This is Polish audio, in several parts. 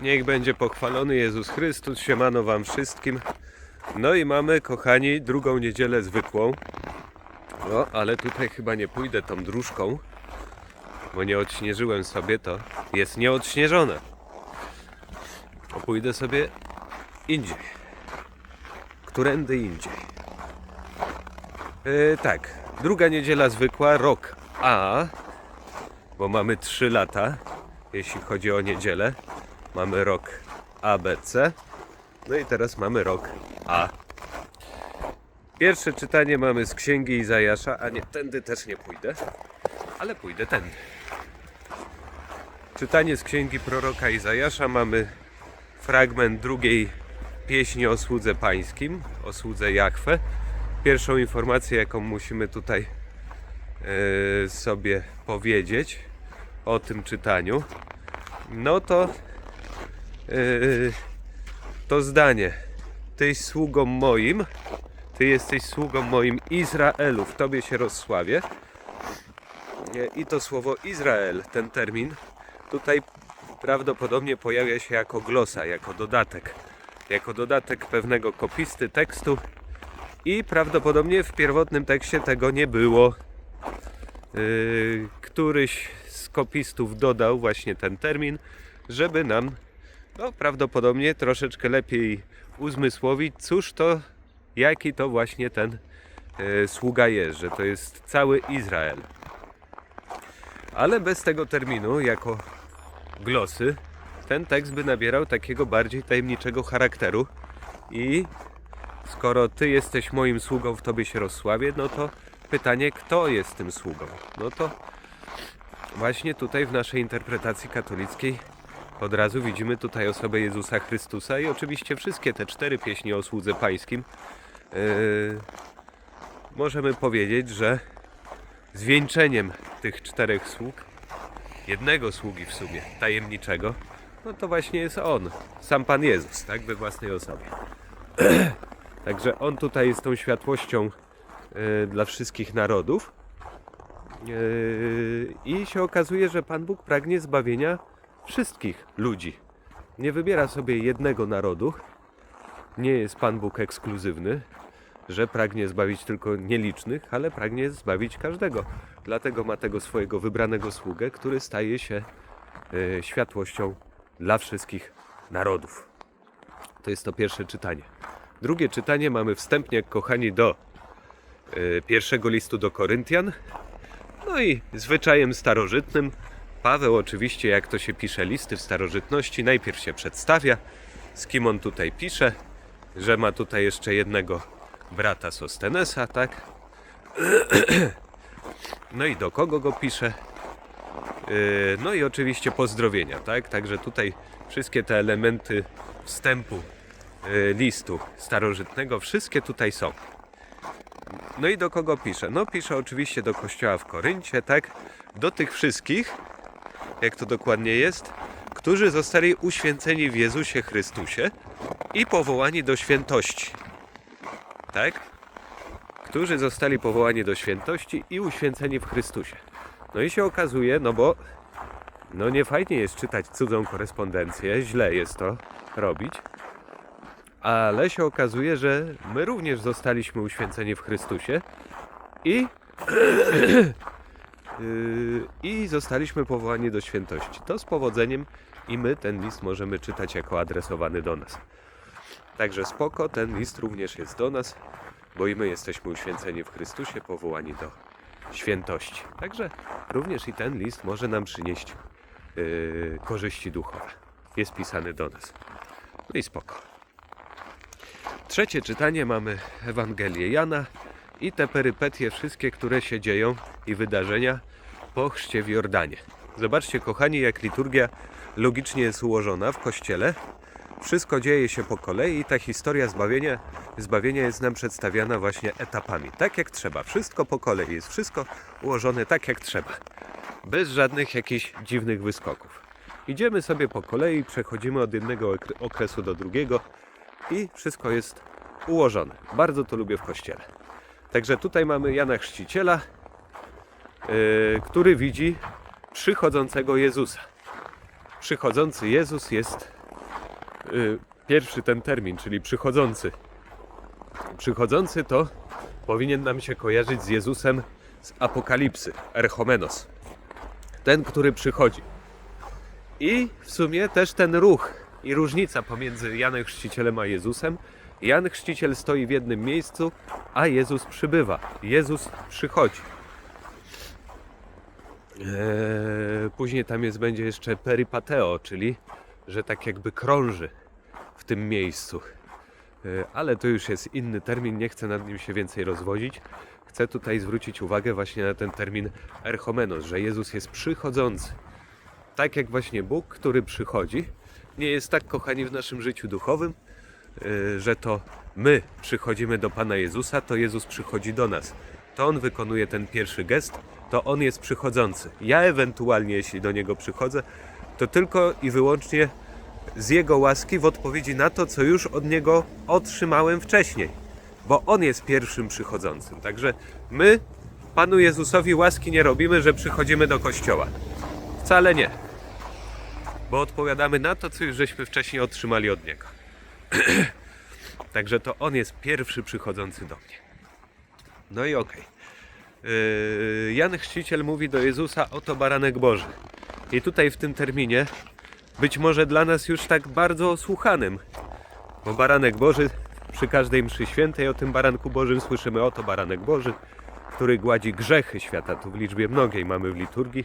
Niech będzie pochwalony Jezus Chrystus, siemano wam wszystkim. No i mamy, kochani, drugą niedzielę zwykłą. No, ale tutaj chyba nie pójdę tą dróżką, bo nie odśnieżyłem sobie to. Jest nieodśnieżone. To pójdę sobie indziej. Którędy indziej. Yy, tak, druga niedziela zwykła, rok A, bo mamy 3 lata, jeśli chodzi o niedzielę. Mamy rok ABC, no i teraz mamy rok A. Pierwsze czytanie mamy z księgi Izajasza, a nie, tędy też nie pójdę, ale pójdę tędy. Czytanie z księgi proroka Izajasza mamy fragment drugiej pieśni o słudze pańskim, o słudze Jachwę. Pierwszą informację, jaką musimy tutaj e, sobie powiedzieć o tym czytaniu, no to e, to zdanie. Tyś sługą moim, ty jesteś sługą moim Izraelu, w tobie się rozsławię. I to słowo Izrael, ten termin, tutaj prawdopodobnie pojawia się jako glosa, jako dodatek. Jako dodatek pewnego kopisty tekstu i prawdopodobnie w pierwotnym tekście tego nie było. Yy, któryś z kopistów dodał właśnie ten termin, żeby nam no, prawdopodobnie troszeczkę lepiej uzmysłowić, cóż to, jaki to właśnie ten yy, sługa jest, że to jest cały Izrael. Ale bez tego terminu, jako glosy, ten tekst by nabierał takiego bardziej tajemniczego charakteru i skoro ty jesteś moim sługą, w tobie się rozsławię, no to pytanie, kto jest tym sługą? No to właśnie tutaj w naszej interpretacji katolickiej od razu widzimy tutaj osobę Jezusa Chrystusa i oczywiście wszystkie te cztery pieśni o słudze pańskim yy, możemy powiedzieć, że zwieńczeniem tych czterech sług, jednego sługi w sumie, tajemniczego, no to właśnie jest On, sam Pan Jezus, tak, we własnej osobie. Także On tutaj jest tą światłością e, dla wszystkich narodów. E, I się okazuje, że Pan Bóg pragnie zbawienia wszystkich ludzi. Nie wybiera sobie jednego narodu. Nie jest Pan Bóg ekskluzywny, że pragnie zbawić tylko nielicznych, ale pragnie zbawić każdego. Dlatego ma tego swojego wybranego sługę, który staje się e, światłością dla wszystkich narodów. To jest to pierwsze czytanie. Drugie czytanie mamy wstępnie, kochani, do e, pierwszego listu do Koryntian. No i zwyczajem starożytnym, Paweł oczywiście, jak to się pisze listy w starożytności, najpierw się przedstawia, z kim on tutaj pisze, że ma tutaj jeszcze jednego brata Sostenesa, tak? No i do kogo go pisze? Yy, No i oczywiście pozdrowienia, tak? Także tutaj wszystkie te elementy wstępu yy, listu starożytnego, wszystkie tutaj są. No i do kogo pisze? No pisze oczywiście do kościoła w Koryncie, tak? Do tych wszystkich, jak to dokładnie jest, którzy zostali uświęceni w Jezusie Chrystusie i powołani do świętości. Tak? Którzy zostali powołani do świętości i uświęceni w Chrystusie. No i się okazuje, no bo no nie fajnie jest czytać cudzą korespondencję, źle jest to robić. Ale się okazuje, że my również zostaliśmy uświęceni w Chrystusie i i zostaliśmy powołani do świętości. To z powodzeniem i my ten list możemy czytać jako adresowany do nas. Także spoko, ten list również jest do nas, bo i my jesteśmy uświęceni w Chrystusie, powołani do świętości. Także również i ten list może nam przynieść yy, korzyści duchowe. Jest pisany do nas. No i spoko. Trzecie czytanie mamy Ewangelię Jana i te perypetie wszystkie, które się dzieją i wydarzenia po chrzcie w Jordanie. Zobaczcie, kochani, jak liturgia logicznie jest ułożona w kościele. Wszystko dzieje się po kolei i ta historia zbawienia, zbawienia jest nam przedstawiana właśnie etapami. Tak jak trzeba. Wszystko po kolei. Jest wszystko ułożone tak jak trzeba. Bez żadnych jakichś dziwnych wyskoków. Idziemy sobie po kolei, przechodzimy od jednego okre- okresu do drugiego i wszystko jest ułożone. Bardzo to lubię w kościele. Także tutaj mamy Jana Chrzciciela, yy, który widzi przychodzącego Jezusa. Przychodzący Jezus jest y, pierwszy ten termin, czyli przychodzący. Przychodzący to powinien nam się kojarzyć z Jezusem z Apokalipsy, Erchomenos. Ten, który przychodzi. I w sumie też ten ruch i różnica pomiędzy Janem Chrzcicielem a Jezusem. Jan Chrzciciel stoi w jednym miejscu, a Jezus przybywa. Jezus przychodzi. Eee, później tam jest, będzie jeszcze peripateo, czyli że tak jakby krąży w tym miejscu. Eee, ale to już jest inny termin, nie chcę nad nim się więcej rozwodzić. Chcę tutaj zwrócić uwagę właśnie na ten termin erchomenos, że Jezus jest przychodzący. Tak jak właśnie Bóg, który przychodzi, nie jest tak kochani w naszym życiu duchowym, że to my przychodzimy do Pana Jezusa, to Jezus przychodzi do nas. To On wykonuje ten pierwszy gest, to On jest przychodzący. Ja ewentualnie, jeśli do Niego przychodzę, to tylko i wyłącznie z Jego łaski w odpowiedzi na to, co już od Niego otrzymałem wcześniej. Bo On jest pierwszym przychodzącym. Także my Panu Jezusowi łaski nie robimy, że przychodzimy do Kościoła. Wcale nie. Bo odpowiadamy na to, co już żeśmy wcześniej otrzymali od Niego. Także to On jest pierwszy przychodzący do mnie. No i okej. Yy, Jan Chrzciciel mówi do Jezusa, oto baranek Boży. I tutaj w tym terminie, być może dla nas już tak bardzo słuchanym, bo baranek Boży, przy każdej mszy świętej o tym baranku Bożym słyszymy, oto baranek Boży, który gładzi grzechy świata. Tu w liczbie mnogiej mamy w liturgii,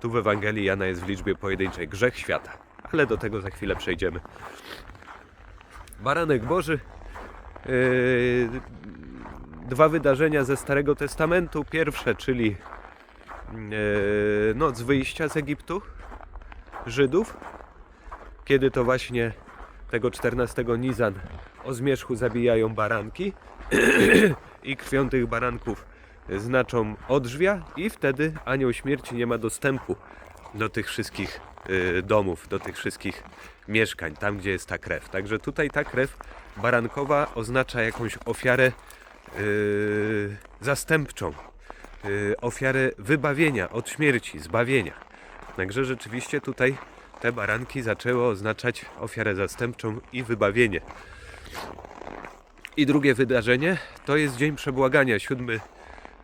tu w Ewangelii Jana jest w liczbie pojedynczej grzech świata. Ale do tego za chwilę przejdziemy. Baranek Boży. Yy, dwa wydarzenia ze Starego Testamentu. Pierwsze, czyli yy, noc wyjścia z Egiptu Żydów, kiedy to właśnie tego 14 Nizan o zmierzchu zabijają baranki i krwią tych baranków znaczą odrzwia i wtedy anioł śmierci nie ma dostępu do tych wszystkich domów, do tych wszystkich mieszkań, tam gdzie jest ta krew. Także tutaj ta krew barankowa oznacza jakąś ofiarę y, zastępczą, y, ofiarę wybawienia od śmierci, zbawienia. Także rzeczywiście tutaj te baranki zaczęły oznaczać ofiarę zastępczą i wybawienie. I drugie wydarzenie to jest Dzień Przebłagania, siódmy,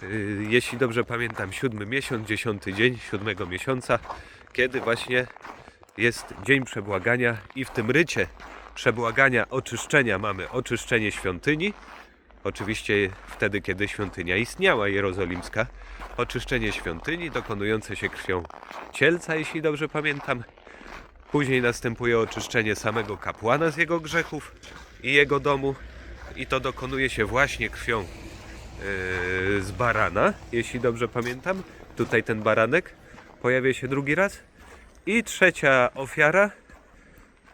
y, jeśli dobrze pamiętam, siódmy miesiąc, dziesiąty dzień siódmego miesiąca, kiedy właśnie jest Dzień Przebłagania i w tym rycie przebłagania, oczyszczenia mamy oczyszczenie świątyni, oczywiście wtedy, kiedy świątynia istniała, jerozolimska, oczyszczenie świątyni dokonujące się krwią cielca, jeśli dobrze pamiętam, Później następuje oczyszczenie samego kapłana z jego grzechów i jego domu. I to dokonuje się właśnie krwią yy, z barana, jeśli dobrze pamiętam. Tutaj ten baranek pojawia się drugi raz. I trzecia ofiara,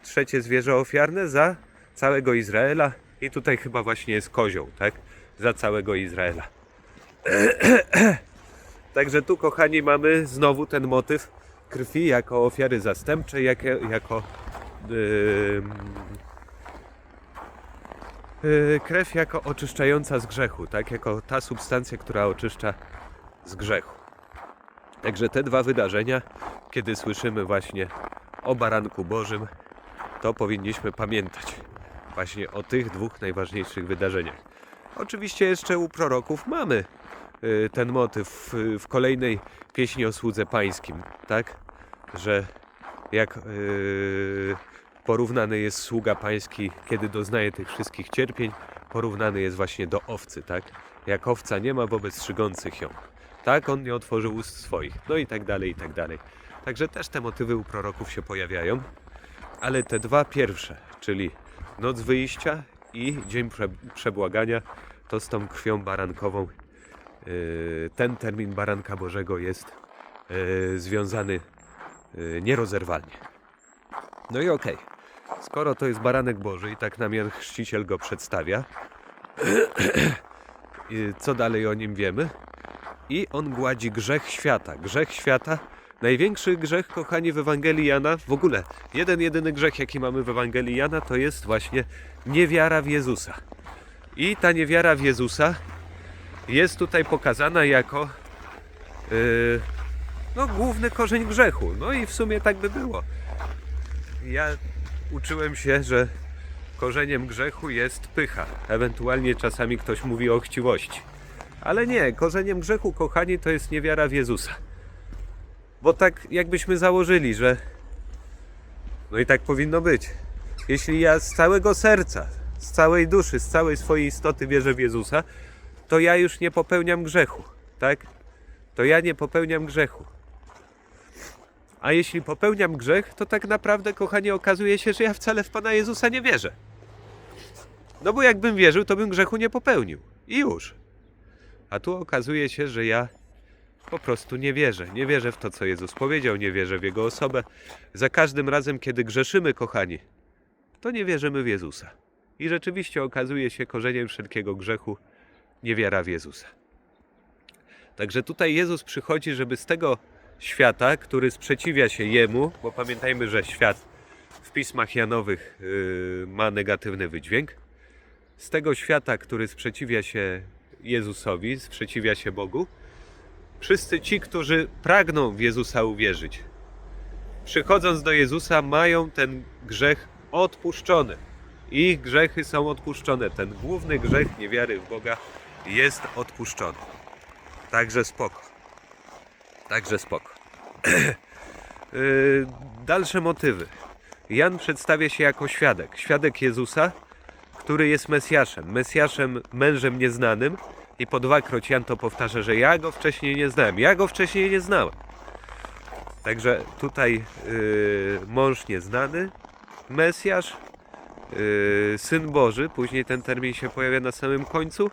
trzecie zwierzę ofiarne za całego Izraela. I tutaj chyba właśnie jest kozioł, tak? Za całego Izraela. Także tu, kochani, mamy znowu ten motyw krwi jako ofiary zastępczej, jako, yy, yy, krew jako oczyszczająca z grzechu, tak? Jako ta substancja, która oczyszcza z grzechu. Także te dwa wydarzenia, kiedy słyszymy właśnie o baranku Bożym, to powinniśmy pamiętać właśnie o tych dwóch najważniejszych wydarzeniach. Oczywiście jeszcze u proroków mamy y, ten motyw y, w kolejnej pieśni o słudze pańskim, tak? Że jak y, porównany jest sługa pański, kiedy doznaje tych wszystkich cierpień, porównany jest właśnie do owcy, tak? Jak owca nie ma wobec strzygących ją. Tak, on nie otworzył ust swoich. No i tak dalej, i tak dalej. Także też te motywy u proroków się pojawiają. Ale te dwa pierwsze, czyli noc wyjścia i dzień prze, przebłagania, to z tą krwią barankową. yy, ten termin baranka Bożego jest yy, związany yy, nierozerwalnie. No i okej. Skoro to jest baranek Boży i tak nam Jan Chrzciciel go przedstawia, co dalej o nim wiemy? I on gładzi grzech świata. Grzech świata, największy grzech, kochani, w Ewangelii Jana, w ogóle jeden, jedyny grzech, jaki mamy w Ewangelii Jana, to jest właśnie niewiara w Jezusa. I ta niewiara w Jezusa jest tutaj pokazana jako yy, no, główny korzeń grzechu. No i w sumie tak by było. Ja uczyłem się, że korzeniem grzechu jest pycha. Ewentualnie czasami ktoś mówi o chciwości. Ale nie, korzeniem grzechu, kochani, to jest niewiara w Jezusa. Bo tak jakbyśmy założyli, że no i tak powinno być. Jeśli ja z całego serca, z całej duszy, z całej swojej istoty wierzę w Jezusa, to ja już nie popełniam grzechu, tak? To ja nie popełniam grzechu. A jeśli popełniam grzech, to tak naprawdę, kochanie, okazuje się, że ja wcale w Pana Jezusa nie wierzę. No bo jakbym wierzył, to bym grzechu nie popełnił. I już. A tu okazuje się, że ja po prostu nie wierzę. Nie wierzę w to, co Jezus powiedział, nie wierzę w Jego osobę. Za każdym razem, kiedy grzeszymy, kochani, to nie wierzymy w Jezusa. I rzeczywiście okazuje się korzeniem wszelkiego grzechu niewiara w Jezusa. Także tutaj Jezus przychodzi, żeby z tego świata, który sprzeciwia się Jemu, bo pamiętajmy, że świat w pismach Janowych yy, ma negatywny wydźwięk, z tego świata, który sprzeciwia się Jezusowi, sprzeciwia się Bogu, wszyscy ci, którzy pragną w Jezusa uwierzyć, przychodząc do Jezusa, mają ten grzech odpuszczony. Ich grzechy są odpuszczone. Ten główny grzech niewiary w Boga jest odpuszczony. Także spoko. Także spoko. Yy, Dalsze motywy. Jan przedstawia się jako świadek. Świadek Jezusa, który jest Mesjaszem. Mesjaszem, mężem nieznanym. I po dwakroć Jan to powtarza, że ja go wcześniej nie znałem. Ja go wcześniej nie znałem. Także tutaj yy, mąż nieznany, Mesjasz, yy, Syn Boży, później ten termin się pojawia na samym końcu,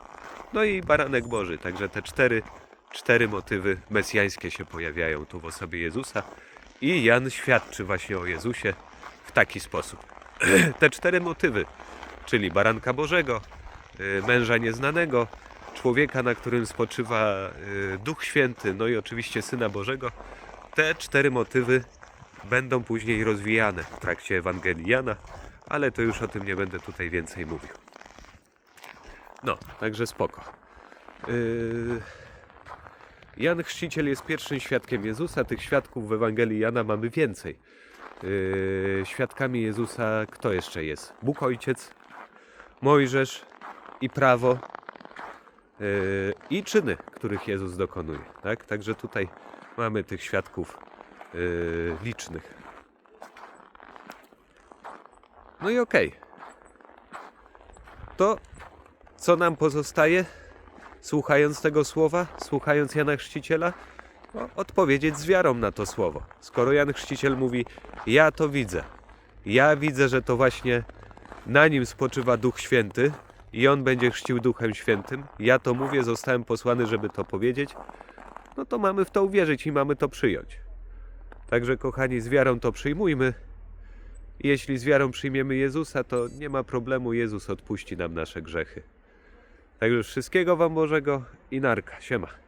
no i Baranek Boży. Także te cztery, cztery motywy mesjańskie się pojawiają tu w osobie Jezusa i Jan świadczy właśnie o Jezusie w taki sposób. te cztery motywy, czyli Baranka Bożego, yy, męża nieznanego, człowieka, na którym spoczywa yy, Duch Święty, no i oczywiście Syna Bożego, te cztery motywy będą później rozwijane w trakcie Ewangelii Jana, ale to już o tym nie będę tutaj więcej mówił. No, także spoko. Yy... Jan Chrzciciel jest pierwszym świadkiem Jezusa. Tych świadków w Ewangelii Jana mamy więcej. Świadkami Jezusa kto jeszcze jest? Bóg Ojciec, Mojżesz i prawo yy... i czyny, których Jezus dokonuje. Tak? Także tutaj mamy tych świadków yy, licznych. No i okej. To co nam pozostaje, słuchając tego słowa, słuchając Jana Chrzciciela? No, odpowiedzieć z wiarą na to słowo. Skoro Jan Chrzciciel mówi, ja to widzę. Ja widzę, że to właśnie na nim spoczywa Duch Święty i on będzie chrzcił Duchem Świętym. Ja to mówię, zostałem posłany, żeby to powiedzieć. No to mamy w to uwierzyć i mamy to przyjąć. Także kochani, z wiarą to przyjmujmy. Jeśli z wiarą przyjmiemy Jezusa, to nie ma problemu, Jezus odpuści nam nasze grzechy. Także wszystkiego Wam Bożego i narka. Siema.